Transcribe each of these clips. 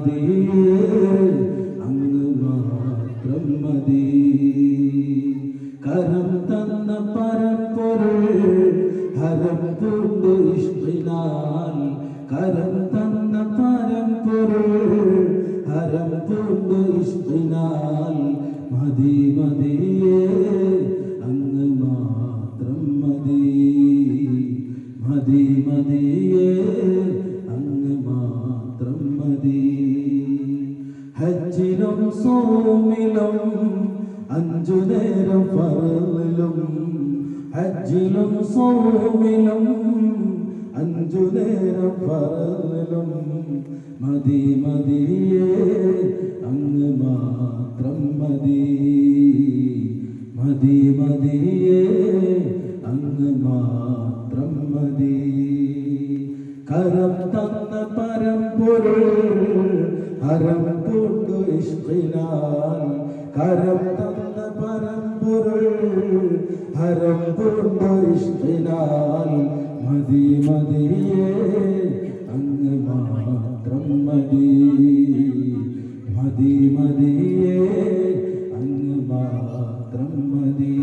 മതിയേ മതി കരം തന്ന പരമ്പൊരുൾ ഹരം പൂണ്ട് കരം തന്ന പരമ്പൊരുൾ ഹരം പൂണ്ട് ഇഷ്ടിനാൽ മതി സോമിലും അഞ്ചു നേരം ഫറലിലും ഹജ്ജിലും സോമിലും അഞ്ചു നേരം ഫറലിലും മതി മതിയേ അങ്ങ് മാത്രം മതി. മതി മതിയേ അങ്ങ് മാത്രം മതി. കരം തന്ന പരമ്പൊരുൾ ഹരം പൂണ്ടു ഇഷ്ടിനാൽ കരം തന്ന പരമ്പൊരുൾ ഹരം പൂണ്ടു ഇഷ്ടിനാൽ മതി മതിയേ അങ്ങ് മാത്രം മതി. മതി മതിയേ അങ്ങ് മാത്രം മതി.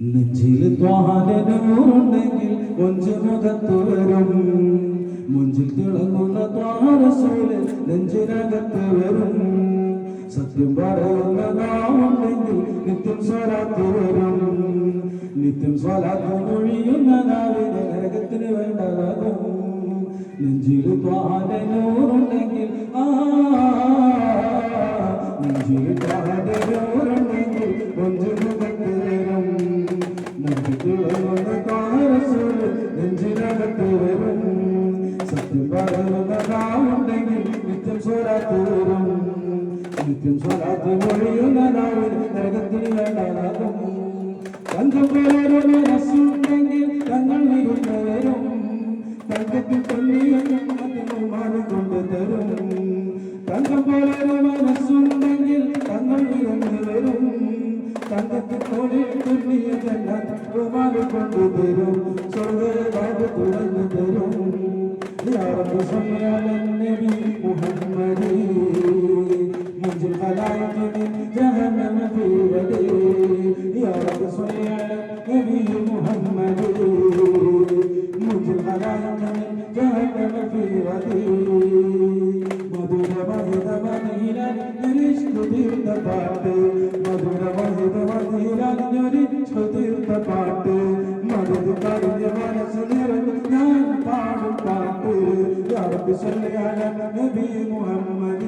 നെഞ്ചിൽ ത്വാരനൂറുണ്ടെങ്കിൽ മൊഞ്ച് മുഖത്ത് വരും. മുഞ്ചിൽ തിളങ്ങുന്ന ത്വാരസൂൽ നെഞ്ചിനകത്ത് വരും. സത്യം പറയുന്ന നാമുണ്ടെങ്കിൽ നിത്യം സ്വലാത്ത് വരും. നിത്യം സ്വലാത്ത് മൊഴിയുന്ന നാവിനെ നരകത്തിന് വേണ്ടതാകും നെഞ്ചിൽ ത്വാരനൂറുണ്ടെങ്കിൽ ആ നെഞ്ചിൽ ത്വാരനൂറുണ്ടെങ്കിൽ പറയുന്ന നാവുണ്ടെങ്കിൽ നിത്യം സ്വരാത്ത് വരും നിത്യം സ്വരാത്ത് മൊഴിയുന്ന നാവിൽ നരകത്തിന് വേണ്ടതാകും. തങ്കം പോലെ മനസ്സുണ്ടെങ്കിൽ തങ്ങൾ ഇരുന്ന് വരും തങ്കത്തിൽ തന്നെയും കൊണ്ട് തരും. തങ്കം പോലെ മനസ്സുണ്ടെങ്കിൽ തങ്ങൾ ഇരുന്ന് വരും തങ്കത്തിൽ പോലെ തുന്നിയ ജന്മാറി കൊണ്ട് തരും. സ്വർഗ തുറന്നു തരും. رب صل على النبي محمد منجي الخلائق من جهنم في بدي يا رب صل على النبي محمد منجي الخلائق من جهنم في بدي മധുര മഹിത മഹിരനിഷ്കു തീർത്ത പാട്ട് على النبي محمد.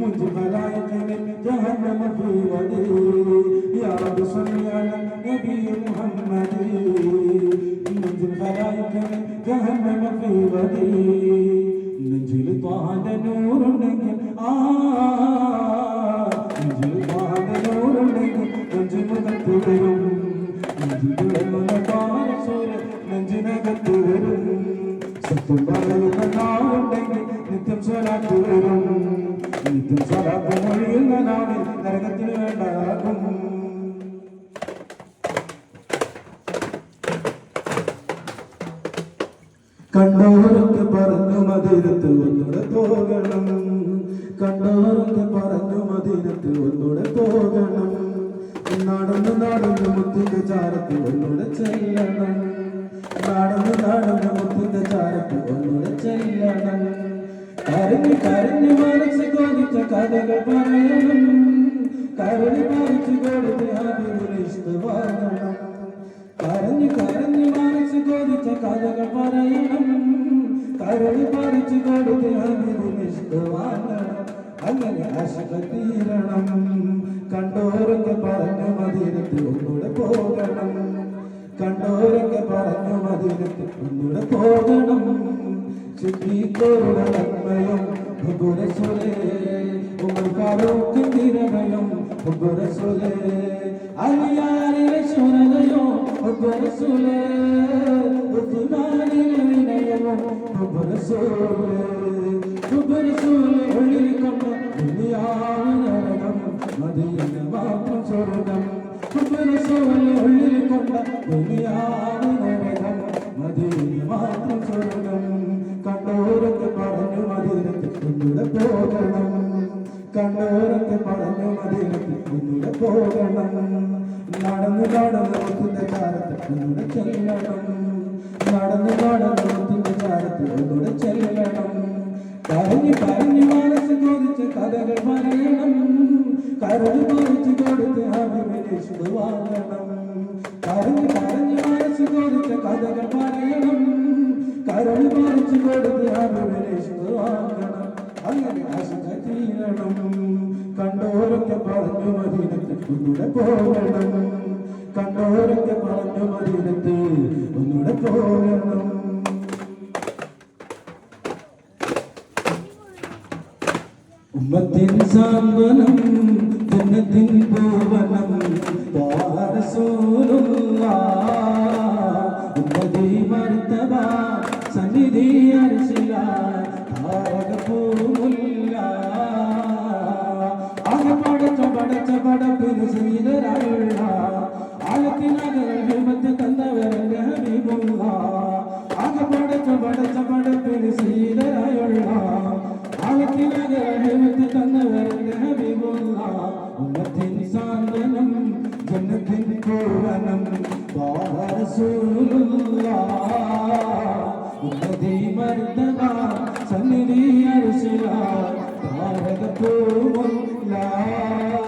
منذ خلائق جهنم في ولي يا رب صل على النبي محمد. منذ الخلائق جهنم في ولي نجل طه نور نجل آه نجل طه نور نجل نجل قد വരും നെഞ്ചിനകത്ത് വരും സത്യം പറയുന്നതാണുണ്ടെങ്കിൽ നിത്യം സ്വലാത്ത് വരും നിത്യം സ്വലാത്ത് മൊഴിയുന്ന നാവിൽ നരകത്തിന് വേണ്ടതാകും കണ്ടവർക്ക് പറഞ്ഞു മതിരത്ത് ഒന്നുകൂടെ പോകണം. കണ്ടവർക്ക് പറഞ്ഞു മതിരത്ത് ഒന്നുകൂടെ പോകണം. നടന്ന് നടന്ന് മുത്തിന്റെ ചാരത്ത് ഒന്നുകൂടെ ചെല്ലണം. കഥകൾ പറയണം. കരഞ്ഞ് പറിച്ചു കൊടുത്ത് അതിന് ഇഷ്ടമാകണം കരഞ്ഞു കരഞ്ഞു മനസ്സ് കൊതിച്ച കഥകൾ പറയണം. കരളി പറിച്ചു കൊടുത്ത് ഇഷ്ടമാകണം അങ്ങനെ അശക തീരണം. കണ്ടോരൊക്കെ പറഞ്ഞു മതിരത്തിൽ ഒന്നുകൂടെ പോകണം. കണ്ടോരൊക്കെ പറഞ്ഞു മതിരത്തിൽ ഒന്നുകൂടെ പോകണം. സിദ്ദീഖോരുടെ നന്മയും അലിയാരിലെ ശുരതയോ. ഹുബുരസുലേ ഉസ്മാനിലെ വിനയവും. ഹുബുരസുലേ പറഞ്ഞു കൊണ്ടുടെ പോകണം. കണ്ണോരത്തെ പറഞ്ഞു മതിലെത്തി ഒന്നുകൂടെ പോകണം. നടന്നു നടന്ന് ഒത്തിന്റെ ചാരത്ത് ഒന്നുകൂടെ ചെല്ലണം. നടന്നു നടന്ന് ഒത്തിന്റെ ചാരത്ത് ഒന്നുകൂടെ ചെല്ലണം. കരഞ്ഞു കരഞ്ഞു മനസ്സ് ചോദിച്ച് കഥകൾ പറയണം. കരഞ്ഞു ചോദിച്ച് കൊടുത്ത് അഭിമനിച്ചത് വാങ്ങണം കരഞ്ഞു കരഞ്ഞു മനസ്സ് ചോദിച്ച കഥകൾ പറയണം. കരഞ്ഞു മറിച്ച് കൊടുത്ത് അഭിമനിച്ചത് വാങ്ങണം കണ്ടോരൊക്കെ പറഞ്ഞു മദീനത്ത് ഒന്നുകൂടെ പോകണം കണ്ടോരൊക്കെ പറഞ്ഞു മദീനത്ത് ഒന്നുകൂടെ പോകണം ഉമ്മത്തിൻ സാന്ത്വനം ജന്നത്തിൻ ഭുവനം ഉമ്മതി മർത്തബ പടച്ച പടപ്പിന് സീതരായുള്ള ആഴത്തിനകൽ ഹിമത്ത് തന്നവരന്റെ ഹബീബുള്ള. ആകെ പടച്ച പടച്ച പടപ്പിന് ശ്രീധരായുള്ള ആഴത്തിനകൽ ഹിമത്ത് തന്നവരന്റെ ഹബീബുള്ള. ഉമ്മത്തിൻ സാന്ത്വനം ജന്നത്തിൻ പൂവനം റസൂലുള്ള ഉമ്മതി മർദ്ദവ സന്നിധി അർശില താരകപ്പൂമുല്ല അന്ന്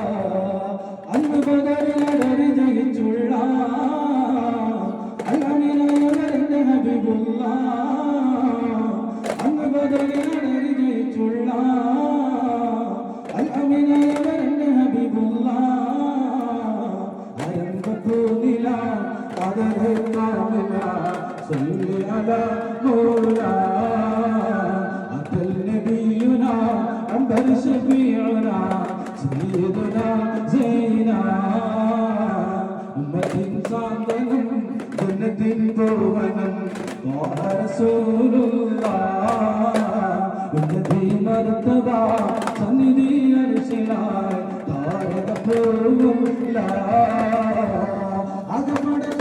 உன்னதி மறுத்ததா? சந்நிதி அரிசினாய் தாரக போகும் அகமடச்ச